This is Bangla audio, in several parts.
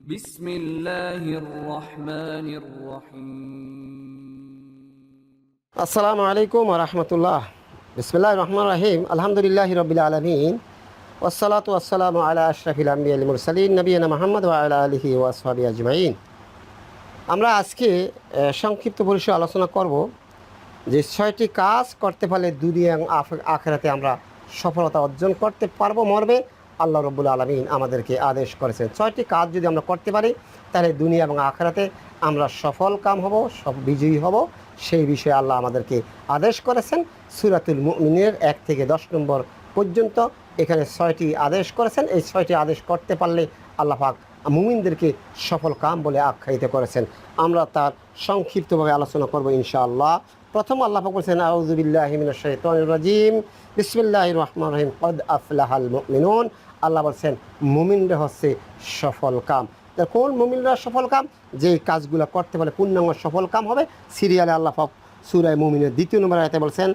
بسم الله الرحمن الرحيم আসসালামু আলাইকুম রহমতুল্লাহ বিসমিল্লাহ রহমান রাহিম আলহামদুলিল্লাহ রবিল আলমিন ওসালাত ওয়াসালাম আলা আশরাফিল আম্বি আলী মুরসালিন নবীনা মোহাম্মদ আলা আলহি ওয়াসহাবি আজমাইন আমরা আজকে আহ, সংক্ষিপ্ত পরিসরে আলোচনা করব যে ছয়টি কাজ করতে পারলে দুনিয়া এবং আফ- আখেরাতে আমরা সফলতা অর্জন করতে পারবো মর্মে আল্লাহ রব্বুল আলমিন আমাদেরকে আদেশ করেছেন ছয়টি কাজ যদি আমরা করতে পারি, তাহলে দুনিয়া এবং আখেরাতে আমরা সফল কাম হব, সব বিজয়ী হব। সেই বিষয়ে আল্লাহ আমাদেরকে আদেশ করেছেন। সুরাতুল মুমিনের এক থেকে দশ নম্বর পর্যন্ত এখানে ছয়টি আদেশ করেছেন। এই ছয়টি আদেশ করতে পারলে আল্লাহ পাক মুমিনদেরকে সফল কাম বলে আখ্যায়িত করেছেন। আমরা তার সংক্ষিপ্তভাবে আলোচনা করব ইনশাআল্লাহ। প্রথম আল্লাহ বলছেন মিনাশ শাইতানির রাজিম। রহিম। কদ আফলাহাল মুমিনুন। আল্লাহ বলছেন, মুমিনরা হচ্ছে সফল কাম। কোন মুমিনরা সফল কাম? যে কাজগুলো করতে পারে পূর্ণাঙ্গ সফল কাম হবে। সিরিয়ালে আল্লাহ পাক সূরা মুমিনের দ্বিতীয় নম্বর আয়াতে বলছেন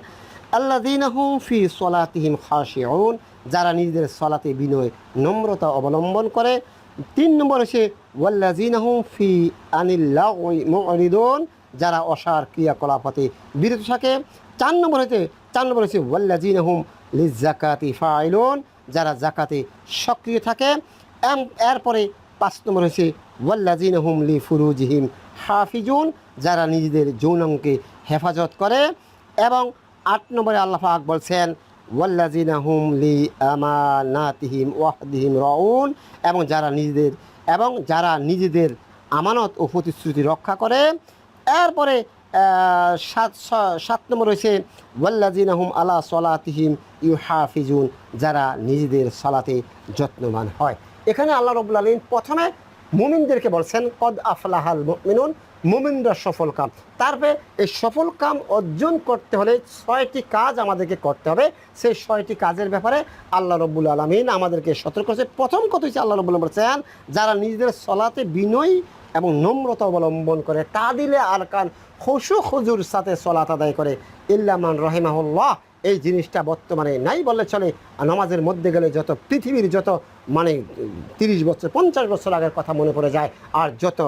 আল্লাযীনাহুম ফি সলাতিহিম খাশিউন। যারা নিজেদের সলাতে বিনয়, নম্রতা অবলম্বন করে। তিন নম্বর হচ্ছে ওয়াল্লাযীনাহুম ফি আনিল্লাহি মুরিদুন যারা অসার ক্রিয়াকলাপ হতে বিরত থাকে। চার নম্বর হচ্ছে চার নম্বর হচ্ছে ওয়াল্লাযীনাহুম লিজাকাতি ফাইলুন যারা জাকাতে সক্রিয় থাকে। এরপরে পাঁচ নম্বর হচ্ছে ওয়াল্লাযীনাহুম লি ফুরুজিহিম হাফিজুন, যারা নিজেদের যৌনাঙ্গকে হেফাজত করে। এবং আট নম্বরে আল্লাহ পাক বলছেন ওয়াল্লাজিনা হুম লি আমানাতিহিম ওয়াহদিহিম রাউন, এবং যারা নিজেদের এবং যারা নিজেদের আমানত ও প্রতিশ্রুতি রক্ষা করে এরপরে সাত সাত নম্বর রয়েছে ওয়াল্লাজিনা হুম আলা সলাতিহিম ইউ হাফিজুন যারা নিজেদের সলাতে যত্নবান হয়। এখানে আল্লাহ রবুল আলম প্রথমে মুমিনদেরকে বলছেন, কদ আফলাহাল মুমিনুন মুমিনরা সফল কাম। তারপরে এই সফল কাম অর্জন করতে হলে ছয়টি কাজ আমাদেরকে করতে হবে। সেই ছয়টি কাজের ব্যাপারে আল্লাহ রব্বুল আলমিন আমাদেরকে সতর্ক করেছে। প্রথম কথা হচ্ছে আল্লাহ রব্বুল বলছেন, যারা নিজেদের সলাতে বিনয়ী এবং নম্রতা অবলম্বন করে তা দিলে আর কান খুশু খুজুর সাথে সলাত আদায় করে। ইল্লামান রহেমাহুল্লাহ, এই জিনিসটা বর্তমানে নাই বললে চলে। আর নামাজের মধ্যে গেলে যত পৃথিবীর যত মানে তিরিশ বছর, পঞ্চাশ বছর আগের কথা মনে পড়ে যায় আর যত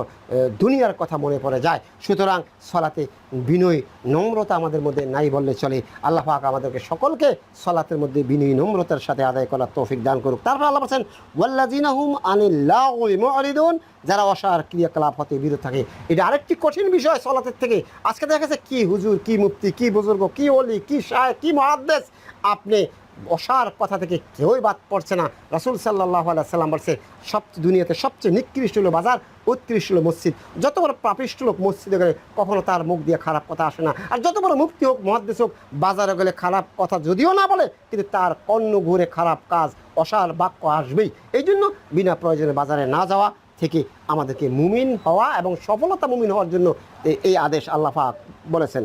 দুনিয়ার কথা মনে পড়ে যায়। সুতরাং সলাতে বিনয় নম্রতা আমাদের মধ্যে নাই বললে চলে। আল্লাহ পাক আমাদেরকে সকলকে সলাতের মধ্যে বিনয় নম্রতার সাথে আদায় করার তৌফিক দান করুক। তারপর আল্লাহ বলছেন ওয়াল্লাজিনাহুম আনিল্লাহি মুরিদুন যারা অসার ক্রিয়াকলাপ হতে বিরত থাকে। এটা আরেকটি কঠিন বিষয় সলাতের থেকে। আজকে দেখা গেছে কী হুজুর, কী মুফতি, কী বুজুর্গ, কী অলি কী শাহ কি মহাদ্দেশ আপনি অসার কথা থেকে কেউই বাদ পড়ছে না। রাসুল সাল্লাহ সাল্লাম বলছে সবচেয়ে দুনিয়াতে সবচেয়ে নিকৃষ্ট হলো বাজার, উৎকৃষ্ট হলো মসজিদ। যত বড় পাপিষ্ট লোক মসজিদে গেলে কখনো তার মুখ দিয়ে খারাপ কথা আসে না। আর যত বড় মুক্তি হোক মহাদেশ হোক, বাজারে গেলে খারাপ কথা যদিও না বলে, কিন্তু তার অন্য ঘুরে খারাপ কাজ, অসার বাক্য আসবেই। এই জন্য বিনা প্রয়োজনে বাজারে না যাওয়া থেকে আমাদেরকে মুমিন হওয়া এবং সফলতা মুমিন হওয়ার জন্য এই আদেশ আল্লাহ পাক বলেছেন।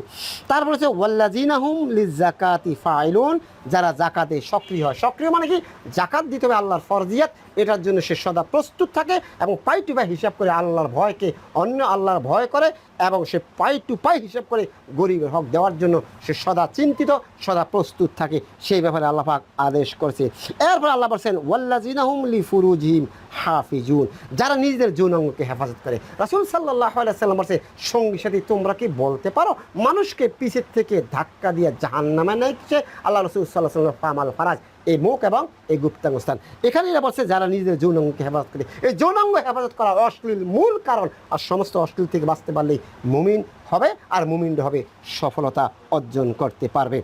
তারপর হচ্ছে ওয়াল্লাজিনাহুম লিজাকাতি ফাইলুন যারা জাকাতে সক্রিয় হয়। সক্রিয় মানে কি? জাকাত দিতে হবে আল্লাহর ফরজিয়াত, এটার জন্য সে সদা প্রস্তুত থাকে এবং পাই টু পাই হিসাব করে আল্লাহর ভয়কে অন্য আল্লাহর ভয় করে এবং সে পাই টু পাই হিসাব করে গরিবের হক দেওয়ার জন্য সে সদা চিন্তিত, সদা প্রস্তুত থাকে। সেই ব্যাপারে আল্লাহ পাক আদেশ করেছে। এরপর আল্লাহ বলছেন ওয়াল্লাজিনাহুম লি ফুরুজিহিম হাফিজুন যারা নিজেদের যৌনাঙ্গকে হেফাজত করে। রাসুল সাল্লাহ সাল্লাম বলছে, সঙ্গী সাথী, তোমরা কি বলতে পারো? মানুষকে পিছের থেকে ধাক্কা দিয়ে জাহান নামে নেছে আল্লাহ রসুল সাল্লাহ সাল্লাম পামাল ফারাজ, এই মুখ এবং এই গুপ্তাঙ্গ স্থান এখানে এরা বলছে, যারা নিজেদের যৌনাঙ্গকে হেফাজত করে। এই যৌনাঙ্গ হেফাজত করা অশ্লীল মূল কারণ, আর সমস্ত অশ্লীল থেকে বাঁচতে পারলেই মুমিন হবে, আর মুমিন হবে সফলতা অর্জন করতে পারবে।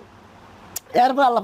এরপর আল্লাহ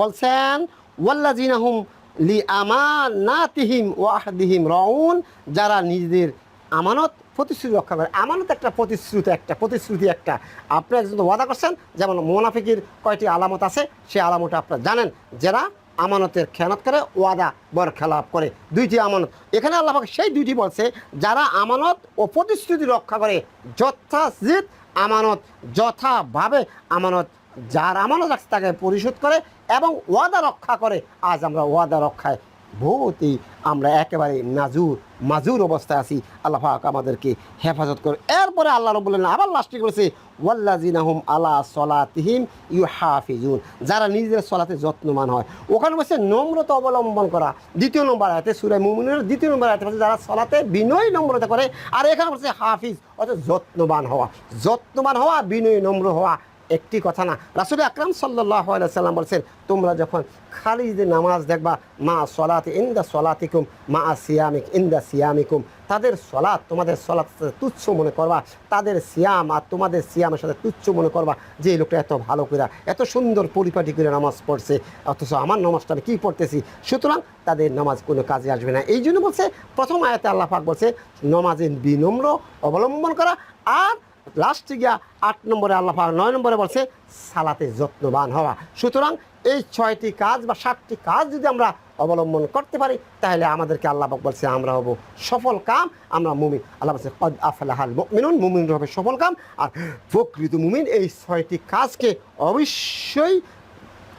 বলছেন ওয়াল্লাজিনাহুম লি আমানাতিহিম ওয়াহদিহিম রাউন, যারা নিজেদের আমানত, প্রতিশ্রুতি রক্ষা করে। আমানত একটা প্রতিশ্রুতি একটা প্রতিশ্রুতি একটা। আপনি একজন ওয়াদা করছেন, যেমন মোনাফিকির কয়টি আলামত আছে সেই আলামত আপনারা জানেন। যারা আমানতের খেয়ানত করে, ওয়াদা বর খেলাপ করে। দুইটি আমানত। এখানে আল্লাহ সেই দুইটি বলছে, যারা আমানত ও প্রতিশ্রুতি রক্ষা করে, যথাযথ আমানত, যথাভাবে আমানত, যার আমানত রাখছে তাকে পরিশোধ করে এবং ওয়াদা রক্ষা করে। আজ আমরা ওয়াদা রক্ষায় বহুতই আমরা একেবারে নাজুর, মাজুর অবস্থায় আছি। আল্লাহ পাক আমাদেরকে হেফাজত করে এরপরে আল্লাহ রব বললেন আবার লাস্টে করেছে ওয়াল্লাজিনাহুম আলা সলাতিহিম ইউ হাফিজুন যারা নিজেদের সলাতে যত্নমান হয়। ওখানে বসে নম্রতা অবলম্বন করা। দ্বিতীয় নম্বর আয়াতে সুরায় মুমিনের দ্বিতীয় নম্বর আয়াতে যারা সলাতে বিনয় নম্রতা করে, আর এখানে বলছে, হাফিজ, অর্থাৎ যত্নবান হওয়া। যত্নবান হওয়া, বিনয় নম্র হওয়া। একটি কথা না। রাসুল আকরাম সাল্লাম বলছেন, তোমরা যখন খালিদের নামাজ দেখবা, মা সলাতে ইন্দা সলাতিকুম, মা সিয়ামিক ইন্দা সিয়ামিকুম, তাদের সলাৎ তোমাদের সলাৎ তুচ্ছ মনে করবা, তাদের সিয়াম আর তোমাদের সিয়ামের সাথে তুচ্ছ মনে করবা যে লোকটা এত ভালো করে এত সুন্দর পরিপাটি করে নামাজ পড়ছে, অথচ আমার নামাজটা আমি কী পড়তেছি? সুতরাং তাদের নামাজ কোনো কাজে আসবে না। এই জন্য বলছে, প্রথম আয়াতে আল্লাহ পাক বলছে, নমাজের বিনম্র অবলম্বন করা আর লাস্টে গিয়া আট নম্বরে আল্লাহ নয় নম্বরে বলছে, সালাতে যত্নবান হওয়া। সুতরাং এই ছয়টি কাজ বা সাতটি কাজ যদি আমরা অবলম্বন করতে পারি, তাহলে আমাদেরকে আল্লাহ বলছে, আমরা হব সফল কাম, আমরা মুমিন। আল্লাহ বলছে, কদ আফলাহাল মুমিনুন মুমিন হবে সফল কাম। আর প্রকৃত মুমিন এই ছয়টি কাজকে অবশ্যই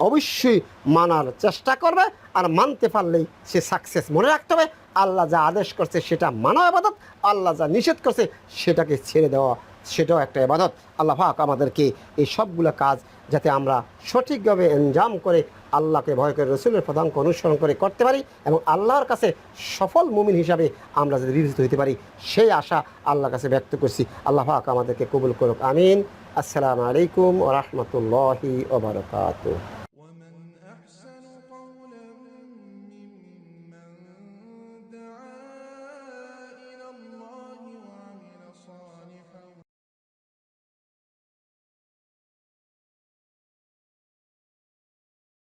অবশ্যই মানার চেষ্টা করবে আর মানতে পারলেই সে সাকসেস মনে রাখতে হবে। আল্লাহ যা আদেশ করছে সেটা মানা আবাদত, আল্লাহ যা নিষেধ করছে সেটাকে ছেড়ে দেওয়া সেটাও একটা ইবাদত। আল্লাহ পাক আমাদেরকে এই সবগুলো কাজ যাতে আমরা সঠিকভাবে এনজাম করে আল্লাহকে ভয় করে, রসুলের প্রধানকে অনুসরণ করে করতে পারি এবং আল্লাহর কাছে সফল মুমিন হিসাবে আমরা যদি বিবেচিত হতে পারি, সেই আশা আল্লাহর কাছে ব্যক্ত করছি। আল্লাহ পাক আমাদেরকে কবুল করুক। আমিন। আসসালামু আলাইকুম ওরহমতুল্লাহি ওবরকাতুহ